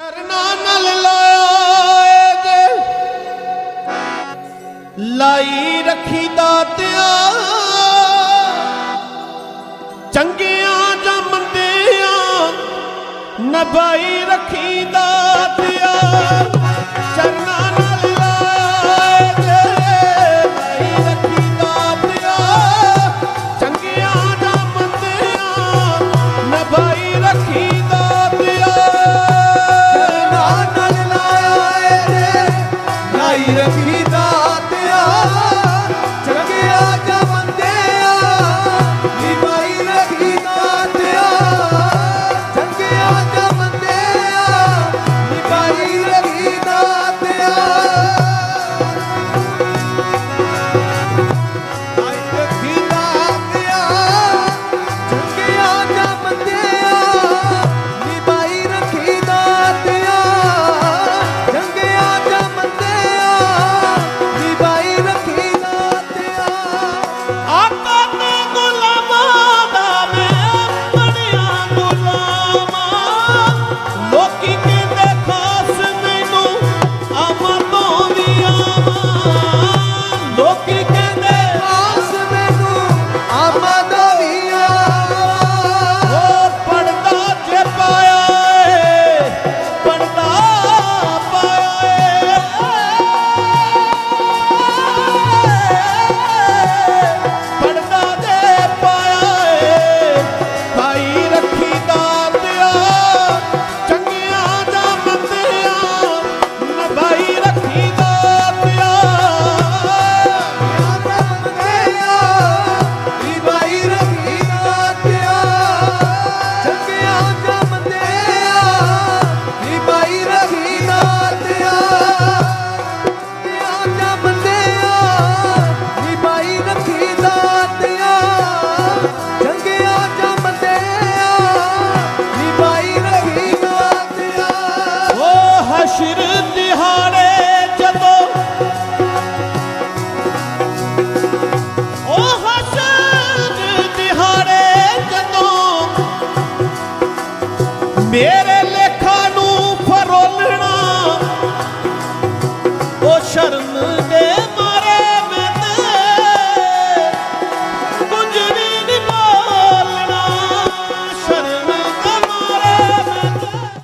ਕਰਨਾ ਨਾਲ ਲਾਏ ਜੇ। ਲਾਈ ਰੱਖੀ ਦਾਤਿਆ ਚੰਗਿਆਂ ਜਾਂ ਮੰਦਿਆਂ ਨਭਾਈ ਰੱਖੀ ਦਾ Yeah.